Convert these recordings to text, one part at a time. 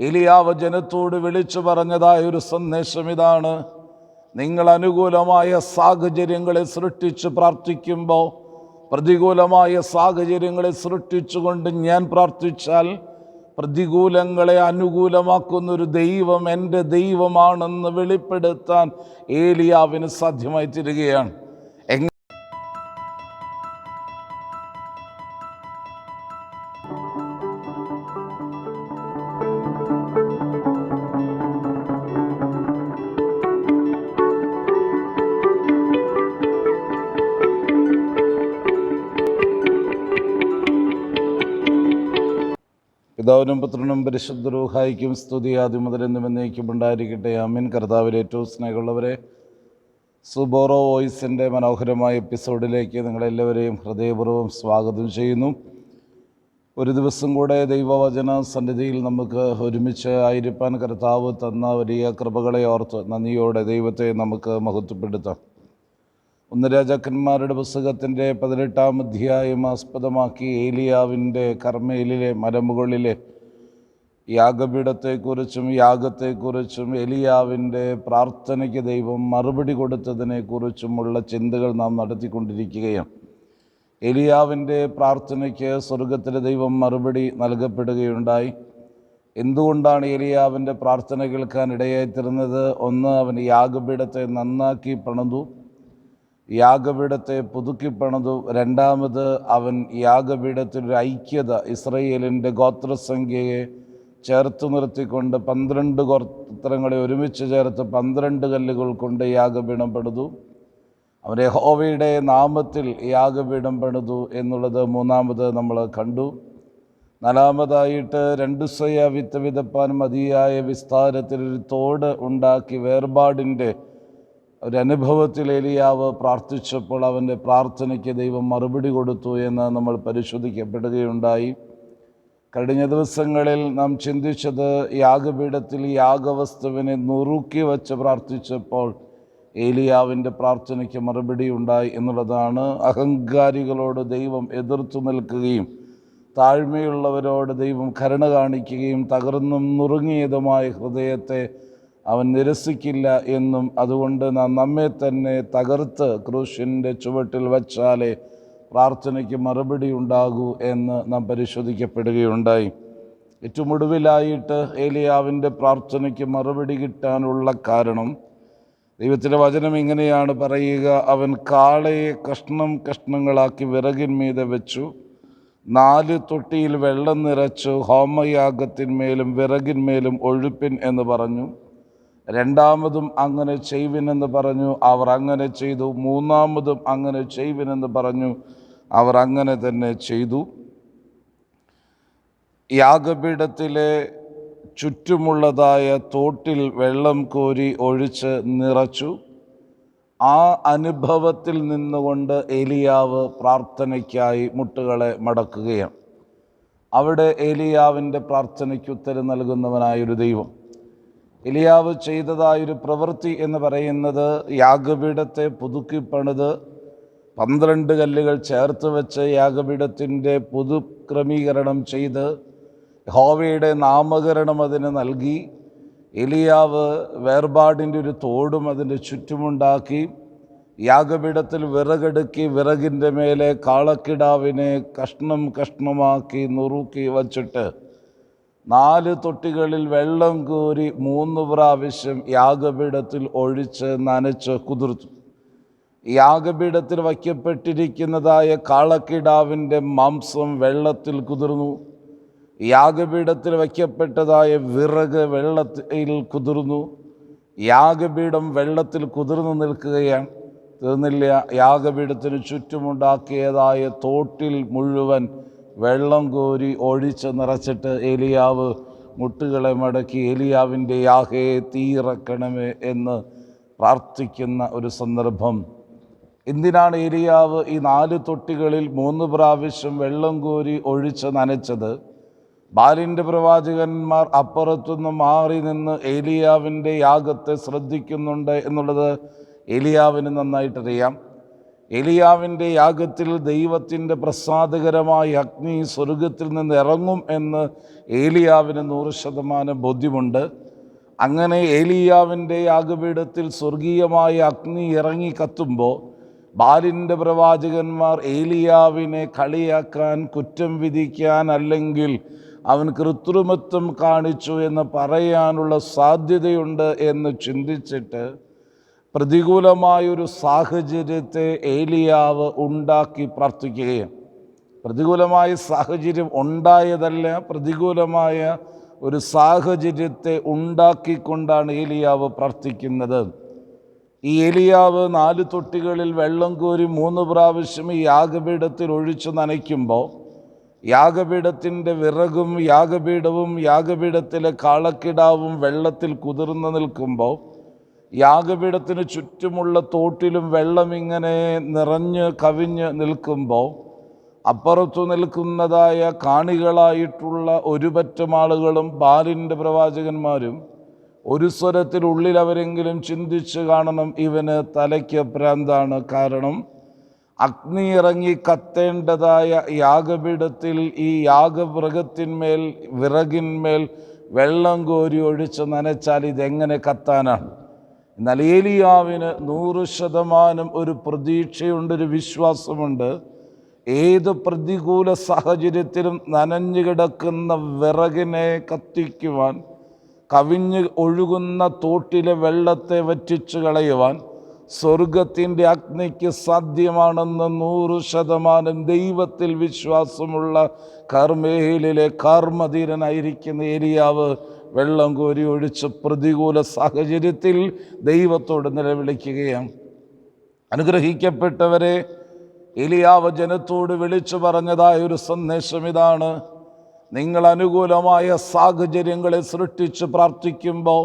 എലിയാവ് ജനത്തോട് വിളിച്ചു പറഞ്ഞതായ ഒരു സന്ദേശം ഇതാണ്. നിങ്ങൾ അനുകൂലമായ സാഹചര്യങ്ങളെ സൃഷ്ടിച്ച് പ്രാർത്ഥിക്കുമ്പോൾ പ്രതികൂലമായ സാഹചര്യങ്ങളെ സൃഷ്ടിച്ചുകൊണ്ട് ഞാൻ പ്രാർത്ഥിച്ചാൽ പ്രതികൂലങ്ങളെ അനുകൂലമാക്കുന്ന ഒരു ദൈവം എന്റെ ദൈവമാണെന്ന് വെളിപ്പെടുത്താൻ ഏലിയാവിന് സാധ്യമായി തീരുകയാണ്. എങ്ങനെ പിതാവിനും പുത്രനും പരിശുദ്ധരൂഹായിക്കും സ്തുതി. ആദ്യം മുതൽ എന്നും എന്നേക്കും ഉണ്ടായിരിക്കട്ടെ. അമിൻ കർത്താവിൽ ഏറ്റവും സ്നേഹമുള്ളവരെ സുബോറോ വോയിസിന്റെ മനോഹരമായ എപ്പിസോഡിലേക്ക് നിങ്ങളെല്ലാവരെയും ഹൃദയപൂർവം സ്വാഗതം ചെയ്യുന്നു. ഒരു ദിവസം കൂടെ ദൈവവചന സന്നിധിയിൽ നമുക്ക് ഒരുമിച്ച് ആയിരിക്കാൻ കർത്താവ് തന്ന വലിയ കൃപകളെ ഓർത്ത് നന്ദിയോടെ ദൈവത്തെ നമുക്ക് മഹത്വപ്പെടുത്താം. ഒന്ന് രാജാക്കന്മാരുടെ പുസ്തകത്തിന്റെ പതിനെട്ടാം അധ്യായം ആസ്പദമാക്കി ഏലിയാവിന്റെ കർമ്മയിലെ മലമുകളിലെ യാഗപീഠത്തെക്കുറിച്ചും യാഗത്തെക്കുറിച്ചും എലിയാവിന്റെ പ്രാർത്ഥനയ്ക്ക് ദൈവം മറുപടി കൊടുത്തതിനെക്കുറിച്ചുമുള്ള ചിന്തകൾ നാം നടത്തിക്കൊണ്ടിരിക്കുകയാണ്. എലിയാവിന്റെ പ്രാർത്ഥനയ്ക്ക് സ്വർഗത്തിലെ ദൈവം മറുപടി നൽകപ്പെടുകയുണ്ടായി. എന്തുകൊണ്ടാണ് എലിയാവിന്റെ പ്രാർത്ഥന കേൾക്കാൻ ഇടയായിത്തീർന്നത്? ഒന്ന് അവൻ യാഗപീഠത്തെ നന്നാക്കി പണിതു യാഗപീഠത്തെ പുതുക്കിപ്പണതു പണിതു രണ്ടാമത് അവൻ യാഗപീഠത്തിലൊരു ഐക്യത ഇസ്രയേലിന്റെ ഗോത്രസംഖ്യയെ ചേർത്ത് നിർത്തിക്കൊണ്ട് പന്ത്രണ്ട് ഗോത്രങ്ങളെ ഒരുമിച്ച് ചേർത്ത് പന്ത്രണ്ട് കല്ലുകൾ കൊണ്ട് യാഗപീഠം പണിതു. അവരെ യഹോവയുടെ നാമത്തിൽ യാഗപീഠം പണിതു എന്നുള്ളത് മൂന്നാമത് നമ്മൾ കണ്ടു. നാലാമതായിട്ട് രണ്ട് സ്വയ വിത്ത് വിതപ്പാൻ മതിയായ വിസ്താരത്തിൽ ഒരു തോട് ഉണ്ടാക്കി വേർപാടിന്റെ ഒരു അനുഭവത്തിൽ ഏലിയാവ് പ്രാർത്ഥിച്ചപ്പോൾ അവന്റെ പ്രാർത്ഥനയ്ക്ക് ദൈവം മറുപടി കൊടുത്തു എന്ന് നമ്മൾ പരിശോധിക്കപ്പെടുകയുണ്ടായി. കഴിഞ്ഞ ദിവസങ്ങളിൽ നാം ചിന്തിച്ചത് യാഗപീഠത്തിൽ യാഗവസ്തുവിനെ നുറുക്കി വച്ച് പ്രാർത്ഥിച്ചപ്പോൾ ഏലിയാവിന്റെ പ്രാർത്ഥനയ്ക്ക് മറുപടി ഉണ്ടായി എന്നുള്ളതാണ് അഹങ്കാരികളോട് ദൈവം എതിർത്തു നിൽക്കുകയും താഴ്മയുള്ളവരോട് ദൈവം കരുണ കാണിക്കുകയും തകർന്നും നുറുങ്ങിയതുമായ ഹൃദയത്തെ അവൻ നിരസിക്കില്ല എന്നും അതുകൊണ്ട് നാം നമ്മെ തന്നെ തകർത്ത് ക്രൂശിന്റെ ചുവട്ടിൽ വച്ചാലേ പ്രാർത്ഥനയ്ക്ക് മറുപടി ഉണ്ടാകൂ എന്ന് നാം പരിശോധിക്കപ്പെടുകയുണ്ടായി. ഏറ്റവും ഒടുവിലായിട്ട് ഏലിയാവിന്റെ പ്രാർത്ഥനയ്ക്ക് മറുപടി കിട്ടാനുള്ള കാരണം ദൈവത്തിന്റെ വചനം ഇങ്ങനെയാണ് പറയുക അവൻ കാളയെ കഷ്ണം കഷ്ണങ്ങളാക്കി വിറകിന്മീതെ വെച്ചു നാല് തൊട്ടിയിൽ വെള്ളം നിറച്ചു ഹോമയാഗത്തിന്മേലും വിറകിന്മേലും ഒഴുപ്പിൻ എന്ന് പറഞ്ഞു. രണ്ടാമതും അങ്ങനെ ചെയ്യുവിനെന്ന് പറഞ്ഞു. അവർ അങ്ങനെ ചെയ്തു. മൂന്നാമതും അങ്ങനെ ചെയ്യുവിനെന്ന് പറഞ്ഞു. അവർ അങ്ങനെ തന്നെ ചെയ്തു. യാഗപീഠത്തിലെ ചുറ്റുമുള്ളതായ തോട്ടിൽ വെള്ളം കോരി ഒഴിച്ച് നിറച്ചു. ആ അനുഭവത്തിൽ നിന്നുകൊണ്ട് ഏലിയാവ് പ്രാർത്ഥനയ്ക്കായി മുട്ടുകളെ മടക്കുകയാണ്. അവിടെ ഏലിയാവിന്റെ പ്രാർത്ഥനയ്ക്ക് ഉത്തരം നൽകുന്നവനായൊരു ദൈവം. എലിയാവ് ചെയ്തതായൊരു പ്രവൃത്തി എന്ന് പറയുന്നത് യാഗപീഠത്തെ പുതുക്കി പണിത് പന്ത്രണ്ട് കല്ലുകൾ ചേർത്ത് വെച്ച് യാഗപീഠത്തിന്റെ പുതുക്രമീകരണം ചെയ്ത് ഹോവയുടെ നാമകരണം അതിന് നൽകി. എലിയാവ് വേർപാടിന്റെ ഒരു തോടും അതിന്റെ ചുറ്റുമുണ്ടാക്കി. യാഗപീഠത്തിൽ വിറകെടുക്കി വിറകിന്റെ മേലെ കാളക്കിടാവിനെ കഷ്ണം കഷ്ണമാക്കി നുറുക്കി വച്ചിട്ട് നാല് തൊട്ടികളിൽ വെള്ളം കോരി മൂന്ന് പ്രാവശ്യം യാഗപീഠത്തിൽ ഒഴിച്ച് നനച്ച് കുതിർത്തു. യാഗപീഠത്തിൽ വയ്ക്കപ്പെട്ടിരിക്കുന്നതായ കാളക്കിടാവിന്റെ മാംസം വെള്ളത്തിൽ കുതിർന്നു. യാഗപീഠത്തിൽ വയ്ക്കപ്പെട്ടതായ വിറക് വെള്ളത്തിൽ കുതിർന്നു. യാഗപീഠം വെള്ളത്തിൽ കുതിർന്നു നിൽക്കുകയാണ്. തീർന്നില്ല. യാഗപീഠത്തിന് ചുറ്റുമുണ്ടാക്കിയതായ തോട്ടിൽ മുഴുവൻ വെള്ളം കോരി ഒഴിച്ച് നിറച്ചിട്ട് ഏലിയാവ് മുട്ടുകളെ മടക്കി ഏലിയാവിന്റെ യാഹേ തീറക്കണമേ എന്ന് പ്രാർത്ഥിക്കുന്ന ഒരു സന്ദർഭം. എന്തിനാണ് ഏലിയാവ് ഈ നാല് തൊട്ടികളിൽ മൂന്ന് പ്രാവശ്യം വെള്ളം കോരി ഒഴിച്ച് നനച്ചത്? ബാലിന്റെ പ്രവാചകന്മാർ അപ്പുറത്തുനിന്ന് മാറി നിന്ന് ഏലിയാവിന്റെ യാഗത്തെ ശ്രദ്ധിക്കുന്നുണ്ട് എന്നുള്ളത് ഏലിയാവിന് നന്നായിട്ടറിയാം. എലിയാവിന്റെ യാഗത്തിൽ ദൈവത്തിന്റെ പ്രസാദകരമായ അഗ്നി സ്വർഗത്തിൽ നിന്ന് ഇറങ്ങും എന്ന് ഏലിയാവിന് നൂറ് ശതമാനം ബോധ്യമുണ്ട്. അങ്ങനെ ഏലിയാവിന്റെ യാഗപീഠത്തിൽ സ്വർഗീയമായ അഗ്നി ഇറങ്ങി കത്തുമ്പോൾ ബാലിന്റെ പ്രവാചകന്മാർ ഏലിയാവിനെ കളിയാക്കാൻ കുറ്റം വിധിക്കാൻ അല്ലെങ്കിൽ അവൻ കൃത്രിമത്വം കാണിച്ചു എന്ന് പറയാനുള്ള സാധ്യതയുണ്ട് എന്ന് ചിന്തിച്ചിട്ട് പ്രതികൂലമായൊരു സാഹചര്യത്തെ ഏലിയാവ് ഉണ്ടാക്കി പ്രാർത്ഥിക്കുകയും പ്രതികൂലമായ സാഹചര്യം ഉണ്ടായതല്ല പ്രതികൂലമായ ഒരു സാഹചര്യത്തെ ഉണ്ടാക്കിക്കൊണ്ടാണ് ഏലിയാവ് പ്രാർത്ഥിക്കുന്നത്. ഈ ഏലിയാവ് നാല് തൊട്ടികളിൽ വെള്ളം കോരി മൂന്ന് പ്രാവശ്യം ഈ യാഗപീഠത്തിൽ ഒഴിച്ചു നനയ്ക്കുമ്പോൾ യാഗപീഠത്തിന്റെ വിറകും യാഗപീഠവും യാഗപീഠത്തിലെ കാളക്കിടാവും വെള്ളത്തിൽ കുതിർന്നു നിൽക്കുമ്പോൾ യാഗപീഠത്തിന് ചുറ്റുമുള്ള തോട്ടിലും വെള്ളം ഇങ്ങനെ നിറഞ്ഞ് കവിഞ്ഞ് നിൽക്കുമ്പോൾ അപ്പുറത്തു നിൽക്കുന്നതായ കാണികളായിട്ടുള്ള ഒരുപറ്റം ആളുകളും ബാലിന്റെ പ്രവാചകന്മാരും ഒരു സ്വരത്തിൽ ഉള്ളിൽ അവരെങ്കിലും ചിന്തിച്ച് കാണണം ഇവന് തലയ്ക്ക് ഭ്രാന്താണ്. കാരണം അഗ്നി ഇറങ്ങി കത്തേണ്ടതായ യാഗപീഠത്തിൽ ഈ യാഗമൃഗത്തിന്മേൽ വിറകിന്മേൽ വെള്ളം കോരി ഒഴിച്ച് നനച്ചാൽ ഇതെങ്ങനെ കത്താനാണ്? എന്നാൽ ഏലിയാവിന് നൂറ് ശതമാനം ഒരു പ്രതീക്ഷയുണ്ട് ഒരു വിശ്വാസമുണ്ട്. ഏത് പ്രതികൂല സാഹചര്യത്തിലും നനഞ്ഞു കിടക്കുന്ന വിറകിനെ കത്തിക്കുവാൻ കവിഞ്ഞ് ഒഴുകുന്ന തോട്ടിലെ വെള്ളത്തെ വറ്റിച്ചു കളയുവാൻ സ്വർഗത്തിന്റെ അഗ്നിക്ക് സാധ്യമാണെന്ന് നൂറ് ശതമാനം ദൈവത്തിൽ വിശ്വാസമുള്ള കർമ്മേലിലെ കർമ്മധീരനായിരിക്കുന്ന ഏരിയാവ് വെള്ളം കോരി ഒഴിച്ച് പ്രതികൂല സാഹചര്യത്തിൽ ദൈവത്തോട് നിലവിളിക്കുകയാണ്. അനുഗ്രഹിക്കപ്പെട്ടവരെ എലിയാവ് ജനത്തോട് വിളിച്ചു പറഞ്ഞതായ ഒരു സന്ദേശം ഇതാണ്. നിങ്ങൾ അനുകൂലമായ സാഹചര്യങ്ങളെ സൃഷ്ടിച്ച് പ്രാർത്ഥിക്കുമ്പോൾ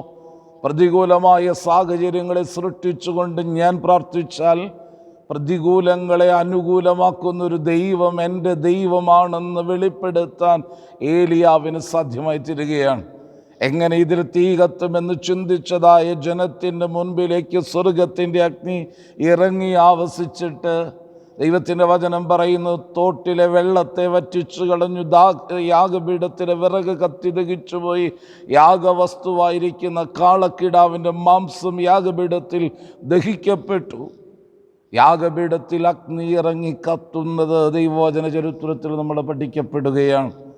പ്രതികൂലമായ സാഹചര്യങ്ങളെ സൃഷ്ടിച്ചുകൊണ്ട് ഞാൻ പ്രാർത്ഥിച്ചാൽ പ്രതികൂലങ്ങളെ അനുകൂലമാക്കുന്ന ഒരു ദൈവം എന്റെ ദൈവമാണെന്ന് വെളിപ്പെടുത്താൻ ഏലിയാവിന് സാധ്യമായി തീരുകയാണ് എങ്ങനെ ഇതിൽ തീ കത്തുമെന്ന് ചിന്തിച്ചതായ ജനത്തിന്റെ മുൻപിലേക്ക് സ്വർഗത്തിന്റെ അഗ്നി ഇറങ്ങി ആവസിച്ചിട്ട് ദൈവത്തിന്റെ വചനം പറയുന്നു തോട്ടിലെ വെള്ളത്തെ വറ്റിച്ചു കളഞ്ഞു ദാ യാഗപീഠത്തിലെ വിറക് കത്തി യാഗവസ്തുവായിരിക്കുന്ന കാളക്കിടാവിന്റെ മാംസം യാഗപീഠത്തിൽ ദഹിക്കപ്പെട്ടു. യാഗപീഠത്തിൽ അഗ്നി ഇറങ്ങി കത്തുന്നത് ദൈവവചന ചരിത്രത്തിൽ നമ്മൾ പഠിക്കപ്പെടുകയാണ്.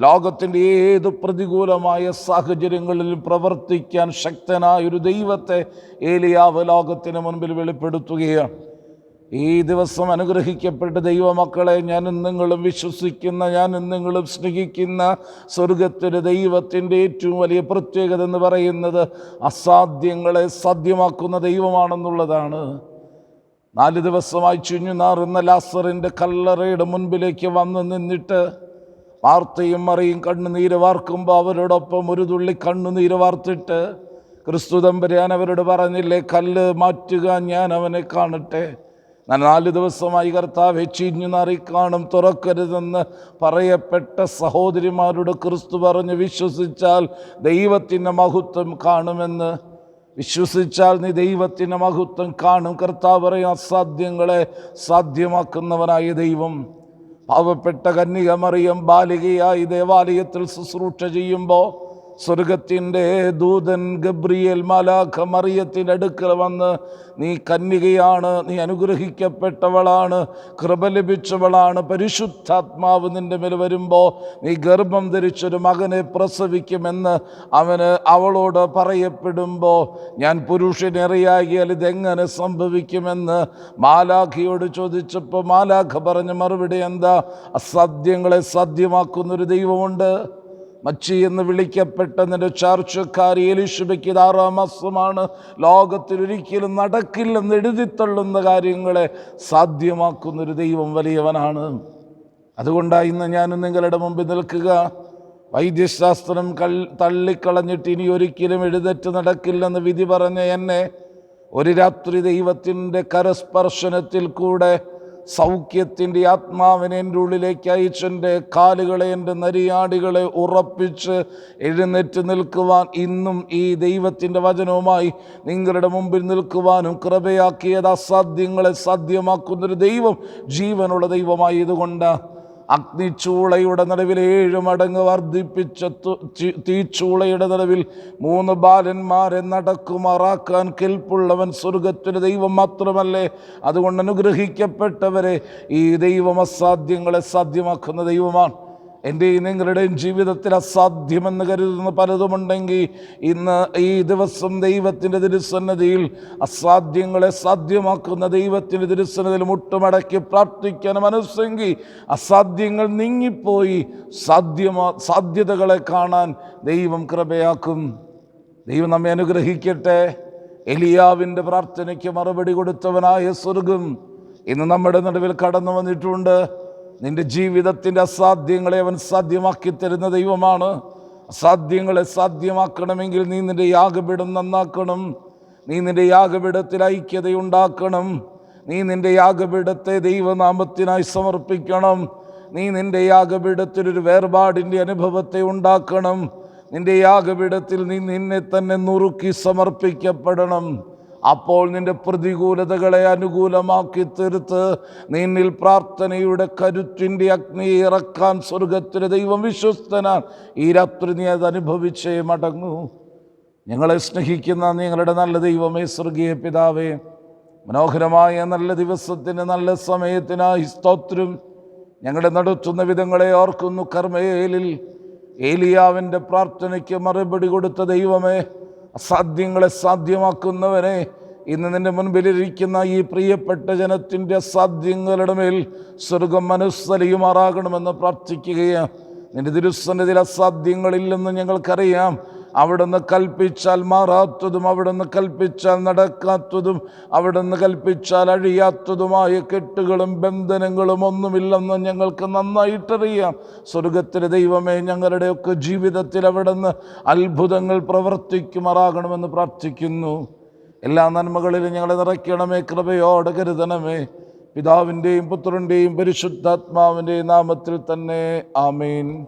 ലോകത്തിന്റെ ഏത് പ്രതികൂലമായ സാഹചര്യങ്ങളിലും പ്രവർത്തിക്കാൻ ശക്തനായ ഒരു ദൈവത്തെ ഏലിയാവ് ലോകത്തിന് മുൻപിൽ വെളിപ്പെടുത്തുകയാണ്. ഈ ദിവസം അനുഗ്രഹിക്കപ്പെട്ട ദൈവമക്കളെ ഞാൻ നിങ്ങളും വിശ്വസിക്കുന്ന ഞാൻ നിങ്ങളും സ്നേഹിക്കുന്ന സ്വർഗത്തിന്റെ ദൈവത്തിന്റെ ഏറ്റവും വലിയ പ്രത്യേകത എന്ന് പറയുന്നത് അസാധ്യങ്ങളെ സാധ്യമാക്കുന്ന ദൈവമാണെന്നുള്ളതാണ്. നാല് ദിവസമായി ചുഞ്ഞു നാറുന്ന ലാസറിന്റെ കല്ലറയുടെ മുൻപിലേക്ക് വന്ന് നിന്നിട്ട് വാർത്തയും മറിയും കണ്ണുനീര് വാർക്കുമ്പോൾ അവരോടൊപ്പം ഒരു തുള്ളി കണ്ണുനീര് വാർത്തിട്ട് ക്രിസ്തു തമ്പുരാൻ അവരോട് പറഞ്ഞില്ലേ കല്ല് മാറ്റുക ഞാൻ അവനെ കാണട്ടെ. നാല് ദിവസമായി കർത്താവ് ചീഞ്ഞു നാറി കാണും തുറക്കരുതെന്ന് പറയപ്പെട്ട സഹോദരിമാരോട് ക്രിസ്തു പറഞ്ഞ് വിശ്വസിച്ചാൽ ദൈവത്തിന്റെ മഹത്വം കാണുമെന്ന്. വിശ്വസിച്ചാൽ നീ ദൈവത്തിന്റെ മഹത്വം കാണും. കർത്താവ് പറയും അസാധ്യങ്ങളെ സാധ്യമാക്കുന്നവനായ ദൈവം. പാവപ്പെട്ട കന്യക മറിയം ബാലികയായി ദേവാലയത്തിൽ ശുശ്രൂഷ ചെയ്യുമ്പോൾ സ്വർഗത്തിന്റെ ദൂതൻ ഗബ്രിയേൽ മാലാഖ മറിയത്തിന്റെ അടുക്കൽ വന്ന് നീ കന്യകയാണ് നീ അനുഗ്രഹിക്കപ്പെട്ടവളാണ് കൃപ ലഭിച്ചവളാണ് പരിശുദ്ധാത്മാവ് നിന്റെ മേൽ വരുമ്പോൾ നീ ഗർഭം ധരിച്ചൊരു മകനെ പ്രസവിക്കുമെന്ന് അവന് അവളോട് പറയപ്പെടുമ്പോൾ ഞാൻ പുരുഷനെറിയാകിയാൽ ഇതെങ്ങനെ സംഭവിക്കുമെന്ന്? മാലാഖയോട് ചോദിച്ചപ്പോൾ മാലാഖ പറഞ്ഞ മറുപടി എന്താ? അസാധ്യങ്ങളെ സാധ്യമാക്കുന്നൊരു ദൈവമുണ്ട്. മച്ചി എന്ന് വിളിക്കപ്പെട്ട നിന്റെ ചാർച്ചക്കാരി എലിശുബയ്ക്ക് ഇത് ആറാം മാസമാണ് ലോകത്തിൽ ഒരിക്കലും നടക്കില്ലെന്ന് എഴുതിത്തള്ളുന്ന കാര്യങ്ങളെ സാധ്യമാക്കുന്നൊരു ദൈവം വലിയവനാണ്. അതുകൊണ്ടാണ് ഇന്ന് ഞാൻ നിങ്ങളുടെ മുമ്പിൽ നിൽക്കുക. വൈദ്യശാസ്ത്രം കൾ തള്ളിക്കളഞ്ഞിട്ട് ഇനി ഒരിക്കലും എഴുതറ്റ് നടക്കില്ലെന്ന് വിധി പറഞ്ഞ എന്നെ ഒരു രാത്രി ദൈവത്തിന്റെ കരസ്പർശനത്തിൽ കൂടെ സൗഖ്യത്തിന്റെ ആത്മാവിനെ എന്റെ ഉള്ളിലേക്ക് അയച്ചെന്റെ കാലുകളെ എന്റെ നരിയാടികളെ ഉറപ്പിച്ച് എഴുന്നേറ്റ് നിൽക്കുവാൻ ഇന്നും ഈ ദൈവത്തിന്റെ വചനവുമായി നിങ്ങളുടെ മുമ്പിൽ നിൽക്കുവാനും കൃപയാക്കിയത് അസാധ്യങ്ങളെ സാധ്യമാക്കുന്നൊരു ദൈവം ജീവനുള്ള ദൈവമായതുകൊണ്ട് അഗ്നിച്ചൂളയുടെ നിലവിൽ ഏഴ് മടങ്ങ് വർദ്ധിപ്പിച്ച തീച്ചൂളയുടെ നിലവിൽ മൂന്ന് ബാലന്മാരെ നടക്കുമാറാക്കാൻ കെൽപ്പുള്ളവൻ സ്വർഗത്തിന് ദൈവം മാത്രമല്ലേ? അതുകൊണ്ട് അനുഗ്രഹിക്കപ്പെട്ടവരെ ഈ ദൈവം അസാധ്യങ്ങളെ സാധ്യമാക്കുന്ന ദൈവമാണ്. എന്റെയും നിങ്ങളുടെയും ജീവിതത്തിൽ അസാധ്യമെന്ന് കരുതുന്ന പലതുമുണ്ടെങ്കിൽ ഇന്ന് ഈ ദിവസം ദൈവത്തിന്റെ തിരുസന്നതിയിൽ അസാധ്യങ്ങളെ സാധ്യമാക്കുന്ന ദൈവത്തിന്റെ തിരുസന്നതിയിൽ മുട്ടുമടക്കി പ്രാർത്ഥിക്കാൻ മനസ്സെങ്കിൽ അസാധ്യങ്ങൾ നീങ്ങിപ്പോയി. സാധ്യമാ സാധ്യതകളെ കാണാൻ ദൈവം കൃപയാക്കും. ദൈവം നമ്മെ അനുഗ്രഹിക്കട്ടെ. എലിയാവിന്റെ പ്രാർത്ഥനയ്ക്ക് മറുപടി കൊടുത്തവനായ സ്വർഗം ഇന്ന് നമ്മുടെ നടുവിൽ കടന്നു വന്നിട്ടുണ്ട്. നിന്റെ ജീവിതത്തിന്റെ അസാധ്യങ്ങളെ അവൻ സാധ്യമാക്കി തരുന്ന ദൈവമാണ്. അസാധ്യങ്ങളെ സാധ്യമാക്കണമെങ്കിൽ നീ നിന്റെ യാഗപീഠം നന്നാക്കണം. നീ നിന്റെ യാഗപീഠത്തിൽ ഐക്യതയുണ്ടാക്കണം. നീ നിന്റെ യാഗപീഠത്തെ ദൈവനാമത്തിനായി സമർപ്പിക്കണം. നീ നിന്റെ യാഗപീഠത്തിൽ ഒരു വേർപാടിന്റെ അനുഭവത്തെ ഉണ്ടാക്കണം. നിന്റെ യാഗപീഠത്തിൽ നീ നിന്നെ തന്നെ നുറുക്കി സമർപ്പിക്കപ്പെടണം. അപ്പോൾ നിന്റെ പ്രതികൂലതകളെ അനുകൂലമാക്കി തീർത്ത്. നിന്നിൽ പ്രാർത്ഥനയുടെ കരുത്തിന്റെ അഗ്നി ഇറക്കാൻ സ്വർഗത്തിലെ ദൈവം വിശ്വസ്തനാണ്. ഈ രാത്രി നീ അത് അനുഭവിച്ചേ മടങ്ങൂ. ഞങ്ങളെ സ്നേഹിക്കുന്ന നിങ്ങളുടെ നല്ല ദൈവമേ സ്വർഗീയ പിതാവേ. മനോഹരമായ നല്ല ദിവസത്തിന് നല്ല സമയത്തിനായി സ്തോത്രം. ഞങ്ങളുടെ നടത്തുന്ന വിധങ്ങളെ ഓർക്കുന്നു കർമ്മയേലിൽ ഏലിയാവിന്റെ പ്രാർത്ഥനയ്ക്ക് മറുപടി കൊടുത്ത ദൈവമേ അസാധ്യങ്ങളെ സാധ്യമാക്കുന്നവനെ ഇന്ന് നിന്റെ മുൻപിലിരിക്കുന്ന ഈ പ്രിയപ്പെട്ട ജനത്തിന്റെ അസാധ്യങ്ങളുടെ മേൽ സ്വർഗം മനസ്സലിയുമാറാകണമെന്ന് പ്രാർത്ഥിക്കുകയാണ്. നിന്റെ തിരുസന്നിധിയിൽ അസാധ്യങ്ങളില്ലെന്ന് ഞങ്ങൾക്കറിയാം. അവിടുന്ന് കൽപ്പിച്ചാൽ മാറാത്തതും അവിടുന്ന് കൽപ്പിച്ചാൽ നടക്കാത്തതും അവിടുന്ന് കൽപ്പിച്ചാൽ അഴിയാത്തതുമായ കെട്ടുകളും ബന്ധനങ്ങളും ഒന്നുമില്ലെന്ന് ഞങ്ങൾക്ക് നന്നായിട്ടറിയാം. സ്വർഗത്തിലെ ദൈവമേ ഞങ്ങളുടെയൊക്കെ ജീവിതത്തിൽ അവിടുന്ന് അത്ഭുതങ്ങൾ പ്രവർത്തിക്കുമാറാകണമെന്ന് പ്രാർത്ഥിക്കുന്നു. എല്ലാ നന്മകളിലും ഞങ്ങളെ നിറയ്ക്കണമേ കൃപയോടെ കരുതണമേ. പിതാവിന്റെയും പുത്രന്റെയും പരിശുദ്ധാത്മാവിന്റെയും നാമത്തിൽ തന്നെ ആമേൻ.